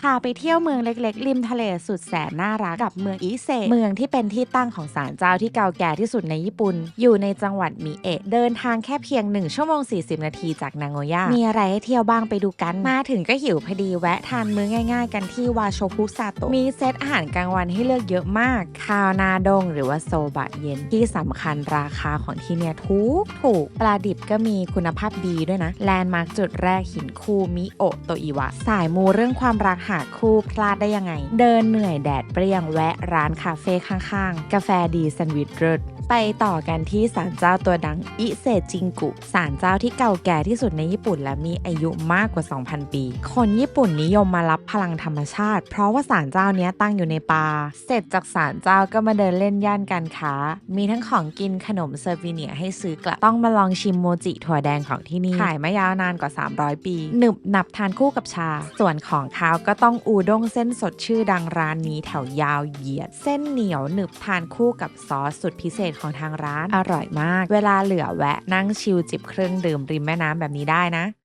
พาไปเที่ยวเมืองเล็กๆ ริมทะเลสุดแสนน่ารักกับเมืองอิเซเมืองที่เป็นที่ตั้งของศาลเจ้าที่เก่าแก่ที่สุดในญี่ปุ่น อยู่ในจังหวัดมิเอะเดินทางแค่เพียง 1 ชั่วโมง 40 นาทีจากนางโงย่ามีอะไรให้เที่ยวบ้างไปดูกัน มาถึงก็หิวพอดีแวะทานมื้อง่ายๆ กันที่วาโชคุซาโตะมีเซตอาหารกลางวันให้เลือกเยอะมากข้าวนาดงหรือว่าโซบะเย็นที่สำคัญราคาของที่เนี่ยถูกถูกปลาดิบก็มีคุณภาพดีด้วยนะแลนด์มาร์กจุดแรกหินคูมิโอโตอิวะสายมูเรื่องความรักหาคู่พลาดได้ยังไง เดินเหนื่อยแดดเปรี้ยงแวะร้านคาเฟ่ข้างๆ กาแฟดีแซนด์วิชเริศ ไปต่อกันที่ศาลเจ้าตัวดังอิเซจิงกุ ศาลเจ้าที่เก่าแก่ที่สุดในญี่ปุ่น และมีอายุมากกว่า 2,000 ปี คนญี่ปุ่นนิยมมารับพลังธรรมชาติ เพราะว่าศาลเจ้านี้ตั้งอยู่ในป่า เสร็จจากศาลเจ้าก็มาเดินเล่นย่านการค้า มีทั้งของกินขนมเซอร์วิเนียให้ซื้อกลับ ต้องมาลองชิมโมจิถั่วแดงของที่นี่ ขายมายาวนานกว่า 300 ปี หนึบหนับทานคู่กับชา ส่วนของข้าวก็ต้องอูด้งเส้นสดชื่อดังร้านนี้แถวยาวเหยียด เส้นเหนียวหนึบทานคู่กับซอสสุดพิเศษของทางร้านอร่อยมาก เวลาเหลือแวะนั่งชิลจิบเครื่องดื่มริมแม่น้ำแบบนี้ได้นะ